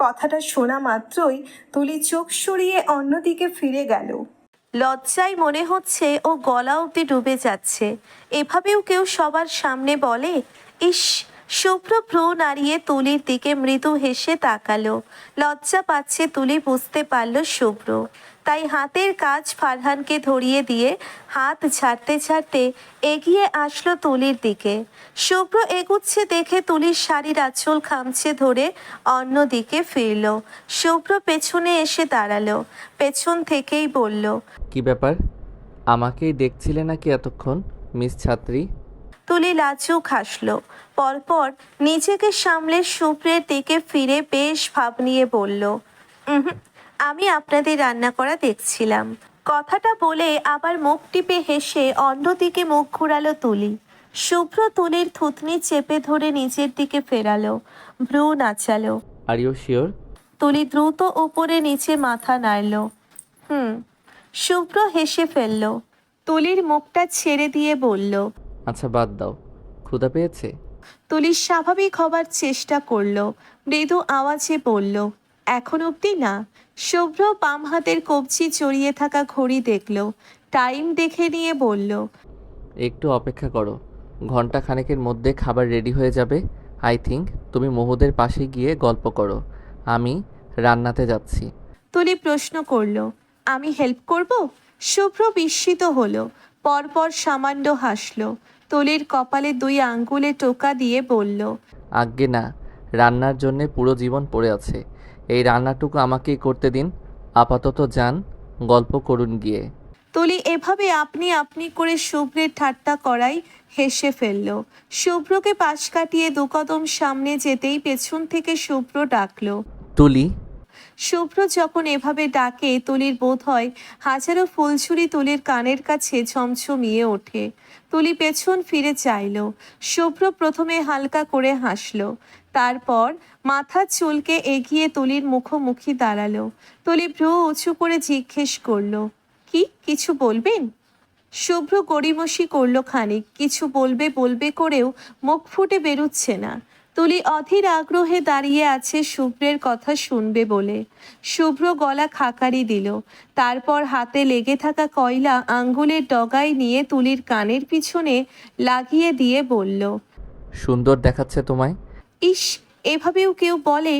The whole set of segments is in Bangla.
কথাটা শোনা মাত্রই তুলি চোখ সরিয়ে অন্যদিকে ফিরে গেল। লজ্জায় মনে হচ্ছে ও গলা অব্দি ডুবে যাচ্ছে। এভাবেও কেউ সবার সামনে বলে, ইস, শুভ্র ভ্রু নাড়িয়ে তুলির দিকে মৃদু হেসে তাকালো। লজ্জা পাচ্ছে তুলি বুঝতে পারল শুভ্র। তাই হাতের কাজ ফারহানকে ধরিয়ে দিয়ে হাত ছাড়তে ছাড়তে এগিয়ে আসলো তুলির দিকে। শুভ্র এগুচ্ছে দেখে তুলির শাড়ির আঁচল খামছে ধরে অন্যদিকে ফিরল। শুভ্র পেছনে এসে দাঁড়াল পেছন থেকেই বলল কি ব্যাপার? আমাকেই দেখছিলে নাকি এতক্ষণ মিস ছাত্রী? তুলি লাজুক হাসলো। পরপর নিজেকে সামলে শুভ্রের দিকে ফিরে বেশ ভাব নিয়ে বলল "উহুম, আমি আপনাদের রান্না করা দেখছিলাম। কথাটা বলে আবার মুখ টিপে হেসে অন্যদিকে মুখ ঘুরালো তুলি। শুভ্র তুলির থুতনি চেপে ধরে নিচের দিকে ফেরালো। ভ্রু নাচালো। আর ইউ শিওর তুলি দ্রুত উপরে নিচে মাথা নাড়ল। হুম। শুভ্র হেসে ফেলল। তুলির মুখটা ছেড়ে দিয়ে বলল আচ্ছা বাদ দাও। ক্ষুধা পেয়েছে? তুলি স্বাভাবিক হবার চেষ্টা করল। মৃদু আওয়াজে বলল এখন অবধি না। শুভ্র বাম হাতের কবজি জড়িয়ে থাকা ঘড়ি দেখল। টাইম দেখে নিয়ে বলল একটু অপেক্ষা করো। ঘণ্টা খানেকের মধ্যে খাবার রেডি হয়ে যাবে। আই থিঙ্ক তুমি মহুদের পাশে গিয়ে গল্প করো। আমি রান্নাতে যাচ্ছি। তুলি প্রশ্ন করল আমি হেল্প করব? শুভ্র বিস্মিত হলো পরপর সামান্য হাসলো। তুলির কপালে দুই আঙ্গুলে টোকা দিয়ে বলল আজ্ঞে না রান্নার জন্যে পুরো জীবন পড়ে আছে। এই রান্নাটুকু আমাকেই করতে দিন। আপাতত যান গল্প করুন গিয়ে। তুলি এভাবে আপনি আপনি করে শুভ্রের ঠাট্টা করাই হেসে ফেলল। শুভ্রকে পাশ কাটিয়ে দু কদম সামনে যেতেই পেছন থেকে শুভ্র ডাকলো। তুলি? শুভ্র যখন এভাবে ডাকে তুলির বোধ হয় হাজারো ফুলছুরি তুলির কানের কাছে ছমছমিয়ে ওঠে। তুলি পেছন ফিরে চাইল। শুভ্র প্রথমে হালকা করে হাসলো। তারপর মাথা চুলকে এগিয়ে তুলির মুখোমুখি দাঁড়াল। তুলি ভ্রু উঁচু করে জিজ্ঞেস করল, কি, কিছু বলবেন? শুভ্র গড়িমসি করল খানিক, কিছু বলবে বলবে করেও মুখ ফুটে বেরুচ্ছে না। তুলি অধীর আগ্রহে দাঁড়িয়ে আছে শুভ্রের কথা শুনবে বলে। শুভ্র গলা খাকারি দিল। তারপর হাতে লেগে থাকা কয়লা আঙ্গুলের ডগায় নিয়ে তুলির কানের পিছনে লাগিয়ে দিয়ে বলল, সুন্দর দেখাচ্ছে তোমায়। ইস, এভাবেও কেউ বলে?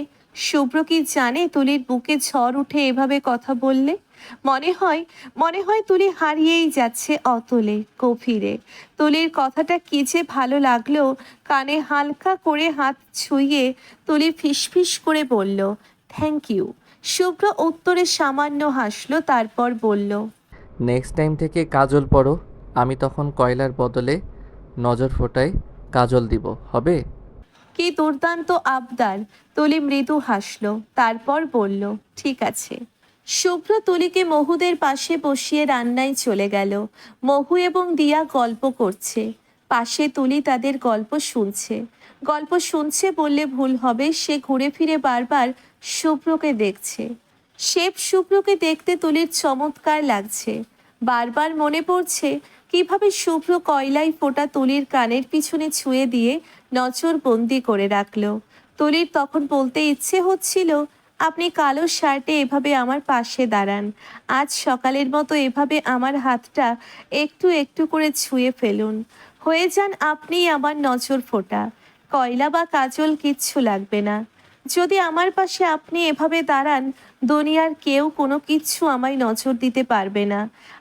শুভ্র কি জানে তুলির বুকে ঝড় উঠে এভাবে কথা বললে? মনে হয় মনে হয় তুলি হারিয়েই যাচ্ছে অতলে, গভীরে। তুলির কথাটা কি যে ভালো লাগল, কানে হালকা করে হাত ছুঁয়ে তুলি ফিসফিস করে বলল থ্যাংক ইউ শুভ্র উত্তরে সামান্য হাসলো, তারপর বলল নেক্সট টাইম থেকে কাজল পড়ো, আমি তখন কয়লার বদলে নজর ফোটায় কাজল দিব, হবে? কি দুর্দান্ত আবদার। তুলি মৃদু হাসল, তারপর বলল, ঠিক আছে। শুভ্র তুলিকে মহুদের পাশে বসিয়ে রান্নায় চলে গেল। মহু এবং দিয়া গল্প করছে। পাশে তুলি তাদের গল্প শুনছে। গল্প শুনছে বললে ভুল হবে, সে ঘুরে ফিরে বারবার শুভ্রকে দেখছে। শেপ শুভ্রকে দেখতে তুলির চমৎকার লাগছে। বারবার মনে পড়ছে কীভাবে শুভ্র কয়লাই ফোটা তুলির কানের পিছনে ছুঁয়ে দিয়ে নজর বন্দি করে রাখল। তুলির তখন বলতে ইচ্ছে হচ্ছিল, আপনি কালো শার্টে এভাবে আমার পাশে দাঁড়ান। আজ সকালের মতো এভাবে আমার হাতটা একটু একটু করে ছুঁয়ে ফেলুন। হয়ে যান আপনি আমার নজর ফোটা। কয়লা বা কাজল কিচ্ছু লাগবে না। যদি আমার পাশে আপনি এভাবে দাঁড়ান, দুনিয়ার কেউ কোনো কিচ্ছু আমায় নজর দিতে পারবে না।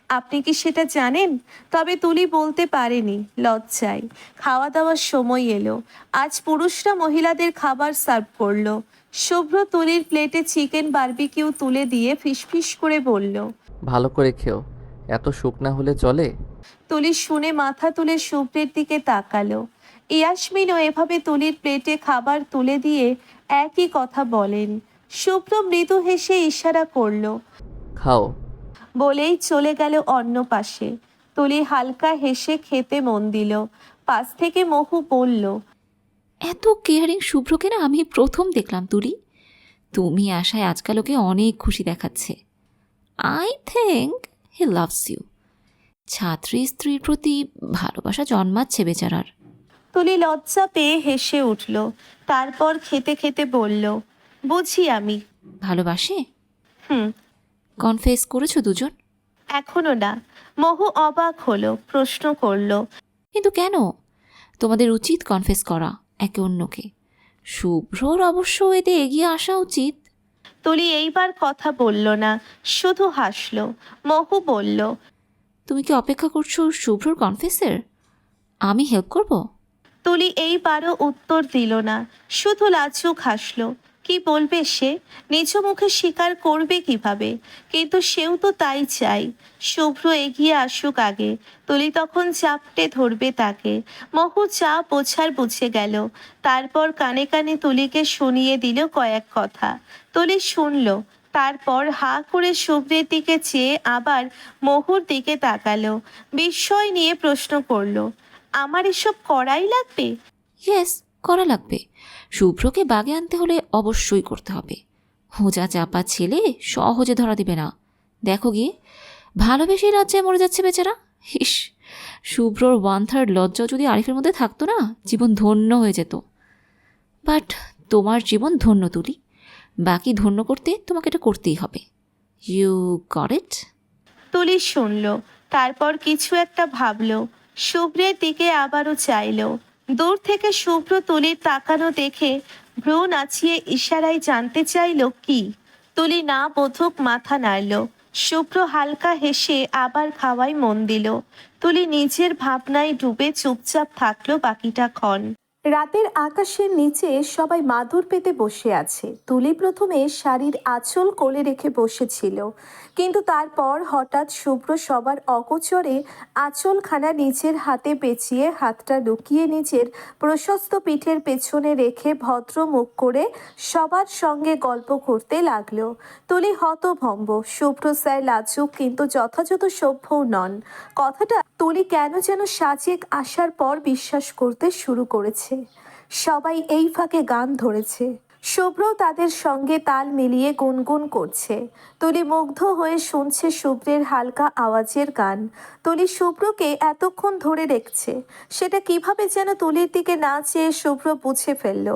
আপনি কি সেটা জানেন? তবে তুলি বলতে পারেনি লজ্জায়। খাওয়া দাওয়ার সময় এলো। আজ পুরুষরা মহিলাদের খাবার সার্ভ করল। শুভ্র তুলির প্লেটে চিকেন বার্বিকিউ তুলে দিয়ে ফিসফিস করে বলল ভালো করে খেও। এত শুকনা হলে চলে? তুলি শুনে মাথা তুলে শুভ্রের দিকে তাকালো। ইয়াসমিনও এভাবে তুলির প্লেটে খাবার তুলে দিয়ে একই কথা বলেন। শুভ্র মৃদু হেসে ইশারা করল খাও। বলেই চলে গেল অন্য পাশে। তুলি হালকা হেসে খেতে মন দিল। পাশ থেকে মহু বলল এত কেয়ারিং শুভ্রকে না আমি প্রথম দেখলাম তুলি। তুমি আশায় আজকাল ওকে অনেক খুশি দেখাচ্ছে। I think he loves you ছাত্রী স্ত্রীর প্রতি ভালোবাসা জন্মাচ্ছে বেচারার। তুলি লজ্জা পেয়ে হেসে উঠল। তারপর খেতে খেতে বলল বুঝি আমি। ভালোবাসে? হুম কনফেস করেছ দুজন? এখনও না। মহু অবাক হলো প্রশ্ন করল। কিন্তু কেন? তোমাদের উচিত কনফেস করা একে অন্যকে। শুভ্রর অবশ্য এতে এগিয়ে আসা উচিত। তুলি এইবার কথা বলল না শুধু হাসলো। মহু বলল তুমি কি অপেক্ষা করছ শুভ্রর কনফেসের আমি হেল্প করব? তুলি এইবারও উত্তর দিল না শুধু লাজুক হাসলো। কি বলবে সে? নিজ মুখে স্বীকার করবে কীভাবে? কিন্তু সেও তো তাই চাই শুভ্র এগিয়ে আসুক আগে। তুলি তখন চাপটে ধরবে তাকে। মহু চা বোঝার বুঝে গেল। তারপর কানে কানে তুলিকে শুনিয়ে দিল কয়েক কথা। তুলি শুনলো। তারপর হা করে শুভ্রের দিকে চেয়ে আবার মহুর দিকে তাকালো। বিস্ময় নিয়ে প্রশ্ন করল, আমার এসব করাই লাগবে? ইয়েস করা লাগবে। শুভ্রকে বাগে আনতে হলে অবশ্যই করতে হবে। হোজা চাপা ছেলে সহজে ধরা দিবে না। দেখো গিয়ে, ভালোবেসে রাজ্যে মরে যাচ্ছে বেচারা? ইস, শুভ্রর ওয়ান থার্ড লজ্জা যদি আরিফের মধ্যে থাকতো না, জীবন ধন্য হয়ে যেত। বাট তোমার জীবন ধন্য, তুলি। বাকি ধন্য করতে তোমাকে এটা করতেই হবে। ইউ গট ইট তুলি শুনল, তারপর কিছু একটা ভাবলো। শুভ্রের দিকে আবারও চাইলো। দূর থেকে শুভ্র তুলির তাকানো দেখে ভ্রু নাচিয়ে ইশারায় জানতে চাইলো কি? তুলি না বোধক মাথা নাড়ল। শুভ্র হালকা হেসে আবার খাওয়ায় মন দিল। তুলি নিজের ভাবনায় ডুবে চুপচাপ থাকল বাকিটা ক্ষণ। রাতের আকাশের নিচে সবাই মাদুর পেতে বসে আছে। তুলি প্রথমে শাড়ির আঁচল কোলে রেখে বসেছিল। কিন্তু তারপর হঠাৎ শুভ্র সবার অগোচরে আঁচলখানা নিজের হাতে পেঁচিয়ে হাতটা লুকিয়ে নিজের প্রশস্ত পিঠের পেছনে রেখে ভদ্র মুখ করে সবার সঙ্গে গল্প করতে লাগল। তুলি হতভম্ব। শুভ্র স্যার লাজুক কিন্তু যথাযথ সভ্যও নন। কথাটা তুলি কেন যেন সাজেক আসার পর বিশ্বাস করতে শুরু করেছে। সবাই এই ফাঁকে গান ধরেছে। শুভ্র তাদের সঙ্গে তাল মিলিয়ে গুনগুন করছে। তুলি মুগ্ধ হয়ে শুনছে শুভ্রের হালকা আওয়াজের গান। তুলি শুভ্রকে এতক্ষণ ধরে দেখছে। সেটা কীভাবে যেন তুলির দিকে না চেয়ে শুভ্র বুঝে ফেলল।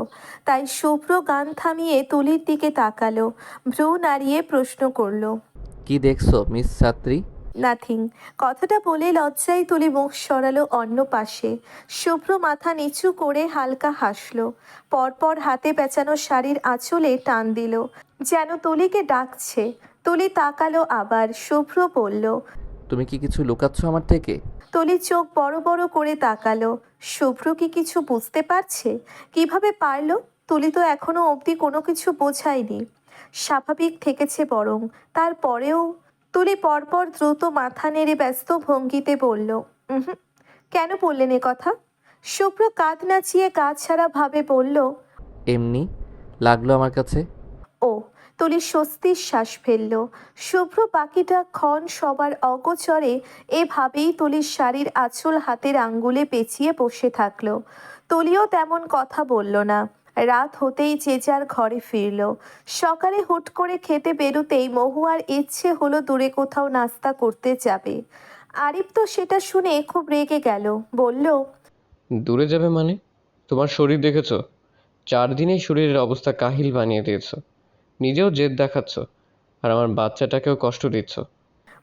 তাই শুভ্র গান থামিয়ে তুলির দিকে তাকালো। ভ্রু নাড়িয়ে প্রশ্ন করল, কি দেখছ, মিস ছাত্রী? নাথিং। কথাটা বলে লজ্জায় তুলি মুখ সরালো অন্য পাশে। শুভ্র মাথা নিচু করে হালকা হাসলো। পরপর হাতে পেঁচানো শাড়ির আঁচলে টান দিল। যেন তুলিকে ডাকছে। তুলি তাকালো আবার শুভ্র বলল তুমি কি কিছু লুকাচ্ছ আমার থেকে? তুলি চোখ বড় বড় করে তাকালো। শুভ্র কি কিছু বুঝতে পারছে? কীভাবে পারল? তুলি তো এখনও অবধি কোনো কিছু বোঝায়নি। স্বাভাবিক থেকেছে বরং। তারপরেও তুলি পরপর দ্রুত মাথা নেড়ে ব্যস্ত ভঙ্গিতে বলল "উহুম, কেন বললেন এ কথা? শুভ্র কাঁধ নাচিয়ে কাজ ছাড়া ভাবে বলল এমনি লাগল আমার কাছে? ও তুলি স্বস্তির শ্বাস ফেলল। শুভ্র পাখিটা ক্ষণ সবার অগোচরে এভাবেই তুলির শাড়ির আঁচল হাতের আঙ্গুলে পেঁচিয়ে বসে থাকল। তুলিও তেমন কথা বলল না। রাত হতেই যে যার ঘরে ফিরল। সকালে হুট করে খেতে বেরোতেই মহুয়ার ইচ্ছে হলো দূরে কোথাও নাস্তা করতে যাবে। আরিফ তো সেটা শুনে খুব রেগে গেল বলল দূরে যাবে মানে? তোমার শরীর দেখেছ? চার দিনেই শরীরের অবস্থা কাহিল বানিয়ে দিয়েছ। নিজেও জেদ দেখাচ্ছ আর আমার বাচ্চাটাকেও কষ্ট দিচ্ছ।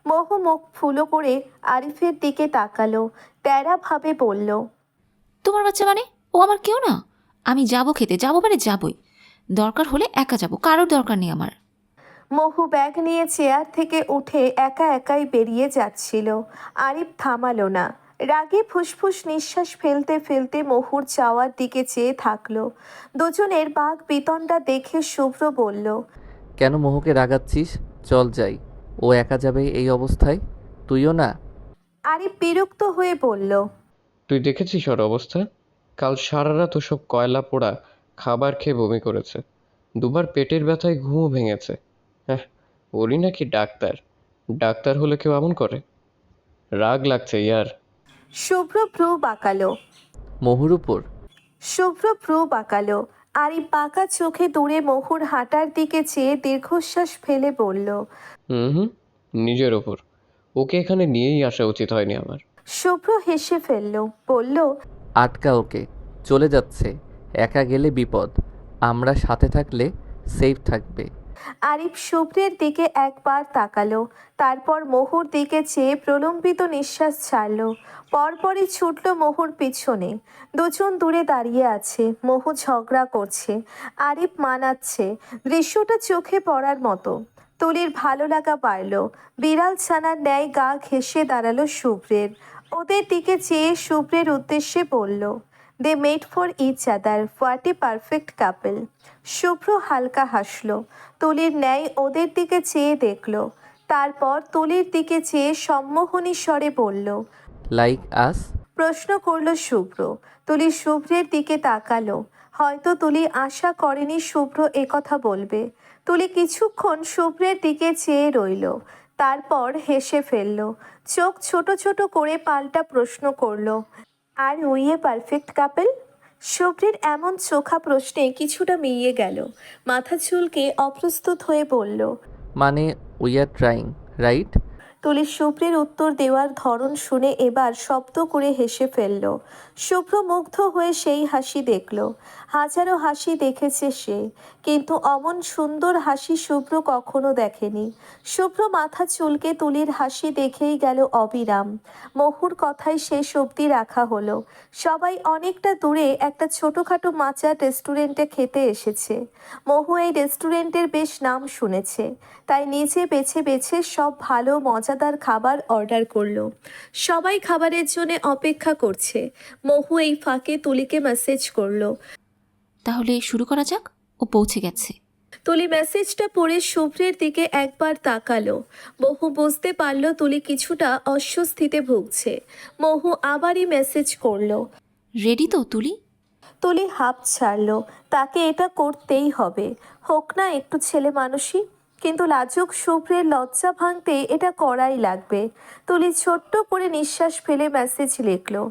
মহু মুখ ফুলো করে আরিফের দিকে তাকালো তেরা ভাবে বলল তোমার বাচ্চা মানে? ও আমার কেউ না? আমি যাব খেতে যাব মানে যাবই। দরকার হলে একা যাব কারোর দরকার নেই আমার। মহু ব্যাগ নিয়ে চেয়ার থেকে উঠে একা একাই বেরিয়ে যাচ্ছিল। আরিফ থামালো না। রাগে ফুসফুস নিঃশ্বাস ফেলতে ফেলতে মহুর চাওয়ার দিকে চেয়ে থাকল। দুজনের বাঘ বিতণ্ডা দেখে শুভ্র বলল কেন মোহকে রাগাচ্ছিস? চল যাই। ও একা যাবে এই অবস্থায়? তুইও না? আরিফ বিরক্ত হয়ে বলল তুই দেখেছিস ওর অবস্থা? কাল সারা রাত সব কয়লা পোড়া খাবার খেয়ে বমি করেছে। দুবার পেটের ব্যথায় ঘুমও ভেঙেছে। হ্যাঁ ওরই নাকি ডাক্তার? ডাক্তার হলে কেউ এমন করে? রাগ লাগছে ইয়ার। শুভ্র ভ্রু বাঁকালো। মহুর উপর। শুভ্র ভ্রু বাঁকালো। এই বাঁকা চোখে দূরে মহুর হাঁটার দিকে চেয়ে দীর্ঘশ্বাস ফেলে বলল হুম হুম নিজের ওপর ওকে এখানে নিয়েই আসা উচিত হয়নি আমার। শুভ্র হেসে ফেলল বলল আটকা ওকে চলে যাচ্ছে, একা গেলে বিপদ, আমরা সাথে থাকলে সেফ থাকবে। আরিফ শুভ্রের দিকে একবার তাকালো, তারপর মোহুর দিকে চেয়ে প্রলম্বিত নিঃশ্বাস ছাড়লো। পরপরই ছুটল মোহুর পিছনে। দুজন দূরে দাঁড়িয়ে আছে, মোহু ঝগড়া করছে, আরিফ মানাচ্ছে, দৃশ্যটা চোখে পড়ার মতো। তুলির ভালো লাগা বাড়ল, বিড়াল ছানার ন্যায় গা ঘেঁষে দাঁড়াল শুভ্রের। ওদের দিকে চেয়ে শুভ্রের উদ্দেশ্যে বলল they made for each other what a perfect couple Shubhra হালকা হাসলো তুলির ন্যায় ওদের দিকে চেয়ে দেখল তারপর তুলির দিকে চেয়ে সম্মোহনী স্বরে বলল লাইক আস প্রশ্ন করল শুভ্র তুলি শুভ্রের দিকে তাকালো হয়তো তুলি আশা করেনি শুভ্র একথা বলবে তুলি কিছুক্ষণ শুভ্রের দিকে চেয়ে রইল তারপর হেসে ফেলল। চোখ ছোট ছোট করে পাল্টা প্রশ্ন করল আর উইয়ে পারফেক্ট কাপেল? শুভ্রের এমন চোখা প্রশ্নে কিছুটা মিইয়ে গেল। মাথা চুলকে অপ্রস্তুত হয়ে বলল মানে উই আর ট্রাইং রাইট তুলি শুভ্রের উত্তর দেওয়ার ধরন শুনে এবার শব্দ করে হেসে ফেলল শুভ্র মুগ্ধ হয়ে সেই হাসি দেখল। হাজারো হাসি দেখেছে সে, কিন্তু অমন সুন্দর হাসি শুভ্র কখনো দেখেনি। শুভ্র মাথা চুলকে তুলির হাসি দেখেই গেল অবিরাম। মহুর কথাই শেষ অবধি রাখা হলো। সবাই অনেকটা দূরে একটা ছোটোখাটো মাচার রেস্টুরেন্টে খেতে এসেছে। মহু এই রেস্টুরেন্টের বেশ নাম শুনেছে, তাই নিজে বেছে বেছে সব ভালো, মজাদার খাবার অর্ডার করল। সবাই খাবারের জন্য অপেক্ষা করছে। মহু এই ফাঁকে তুলিকে মেসেজ করল। তাহলে শুরু করা যাক? ও পৌঁছে গেছে। তুলি মেসেজটা পড়ে শুভ্রের দিকে একবার তাকালো। মহু বুঝতে পারল তুলি কিছুটা অস্বস্তিতে ভুগছে। মহু আবারই মেসেজ করল। রেডি তো তুলি? তুলি হাঁপ ছাড়লো। তাকে এটা করতেই হবে। হোক না একটু ছেলে মানুষই কিন্তু লাজুক শুভ্রের লজ্জা ভাঙতে এটা করাই লাগবে। তুলি ছোট্ট করে নিঃশ্বাস ফেলে message লিখলো।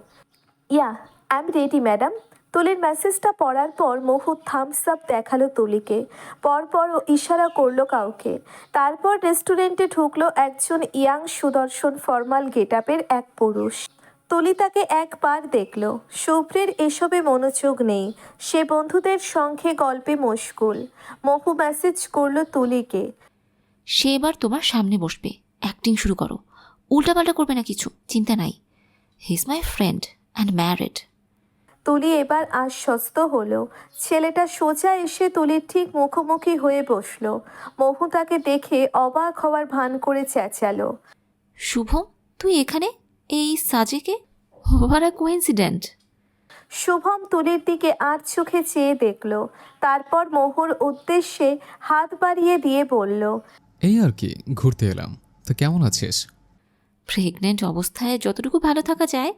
Yeah I am ready madam তুলির মেসেজটা পড়ার পর মহু থামস আপ দেখাল তুলিকে। পরপর ও ইশারা করল কাউকে। তারপর রেস্টুরেন্টে ঢুকলো একজন ইয়াং সুদর্শন ফর্মাল গেটআপের এক পুরুষ। তুলি তাকে একবার দেখল। শুভ্রের এসবে মনোযোগ নেই। সে বন্ধুদের সঙ্গে গল্পে মশগুল। মহু মেসেজ করল তুলিকে। সে এবার তোমার সামনে বসবে। অ্যাক্টিং শুরু করো। উল্টাপাল্টা করবে না কিছু। চিন্তা নাই। He is my friend and married Tuli এবার আশ্বস্ত হলো। ছেলেটা সোজা এসে তুলির ঠিক মুখোমুখি হয়ে বসল। মহু তাকে দেখে অবাক হওয়ার ভান করে চেঁচালো। শুভম তুই এখানে? এই সাজেকে? হোয়ার আ কোইন্সিডেন্ট শুভম তুলির দিকে আর চোখে চেয়ে দেখল। তারপর মহুর উদ্দেশ্যে হাত বাড়িয়ে দিয়ে বলল এই আর কি ঘুরতে এলাম। তো কেমন আছিস? প্রেগনেন্ট অবস্থায় যতটুকু ভালো থাকা যায়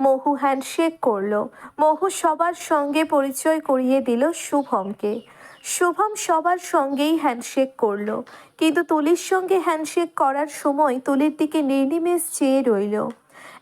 মহু হ্যান্ডশেক করল। মহু সবার সঙ্গে পরিচয় করিয়ে দিল শুভমকে। শুভম সবার সঙ্গেই হ্যান্ডশেক করল। কিন্তু তুলির সঙ্গে হ্যান্ডশেক করার সময় তুলির দিকে নির্নিমেষ চেয়ে রইল।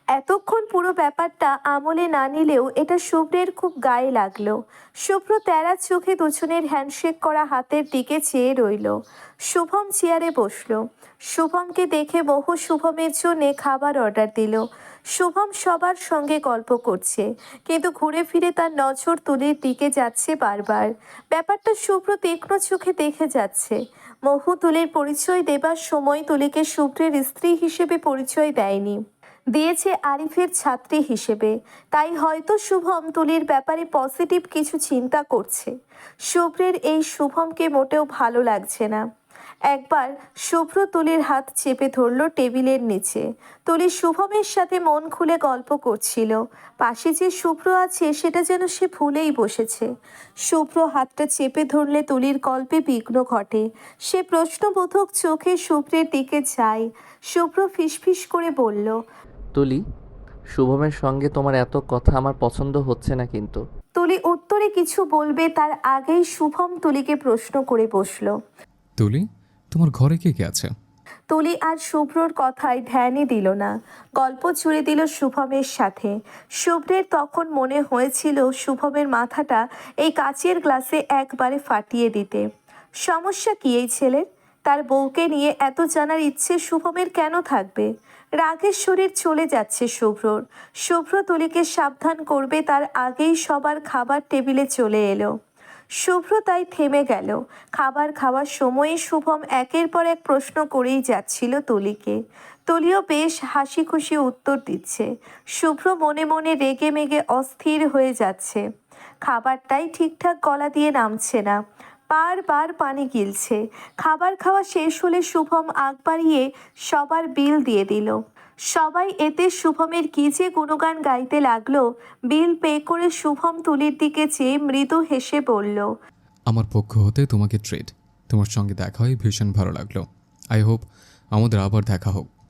এতক্ষণ পুরো ব্যাপারটা আমলে না নিলেও এটা শুভ্রের খুব গায়ে লাগল। শুভ্র তেরা চোখে দুজনের হ্যান্ডশেক করা হাতের দিকে চেয়ে রইল। শুভম চেয়ারে বসল। শুভমকে দেখে বহু শুভমের জন্যে খাবার অর্ডার দিল। শুভম সবার সঙ্গে গল্প করছে, কিন্তু ঘুরে ফিরে তার নজর তুলির দিকে যাচ্ছে বারবার। ব্যাপারটা শুভ্র তীক্ষ্ণ চোখে দেখে যাচ্ছে। মহু তুলির পরিচয় দেবার সময় তুলিকে শুভ্রের স্ত্রী হিসেবে পরিচয় দেয়নি। দিয়েছে আরিফের ছাত্রী হিসেবে। তাই হয়তো শুভম তুলির ব্যাপারে পজিটিভ কিছু চিন্তা করছে। শুভ্রের এই শুভমকে মোটেও ভালো লাগছে না। একবার শুভ্র তুলির হাত চেপে ধরলো টেবিলের নিচে। তুলি শুভমের সাথে মন খুলে গল্প করছিল। পাশে যে শুভ্র আছে সেটা যেন সে ভুলেই বসেছে। শুভ্র হাতটা চেপে ধরলে তুলির গল্পে বিঘ্ন ঘটে। সে প্রশ্নবোধক চোখে শুভ্রের দিকে যায়। শুভ্র ফিসফিস করে বলল তুলি শুভমের সঙ্গে তোমার এত কথা আমার পছন্দ হচ্ছে না কিন্তু। তুলি উত্তরে কিছু বলবে তার আগেই শুভম তুলিকে প্রশ্ন করে বসল। তুলি তোমার ঘরে কে কে আছে? তুলি আর শুভ্রর কথায় ধ্যানই দিল না। গল্প জুড়ে দিল শুভমের সাথে। শুভ্রের তখন মনে হয়েছিল শুভমের মাথাটা এই কাচের গ্লাসে একবারে ফাটিয়ে দিতে। সমস্যা কি এই ছেলের? তার বউকে নিয়ে এত জানার ইচ্ছে শুভমের কেন থাকবে? রাগের শরীর চলে যাচ্ছে শুভ্রর। শুভ্র তুলিকে সাবধান করবে তার আগেই সবার খাবার টেবিলে চলে এলো। শুভ্র তাই থেমে গেল। খাবার খাওয়ার সময়ে শুভম একের পর এক প্রশ্ন করেই যাচ্ছিল তুলিকে। তুলিও বেশ হাসি খুশি উত্তর দিচ্ছে। শুভ্র মনে মনে রেগে মেগে অস্থির হয়ে যাচ্ছে। খাবারটাই ঠিকঠাক গলা দিয়ে নামছে না। বারবার পানি গিলছে। খাবার খাওয়া শেষ হলে শুভম আগ বাড়িয়ে সবার বিল দিয়ে দিল। সবাই এতে শুভমের কি যে গুণগান গাইতে লাগল, বিল পে করে শুভম তুলির দিকে চেয়ে মৃদু হেসে বলল, আমার পক্ষ হতে তোমাকে ট্রেড তোমার সঙ্গে দেখা হয়ে ভীষণ ভালো লাগল। আই হোপ আমাদের আবার দেখা হোক।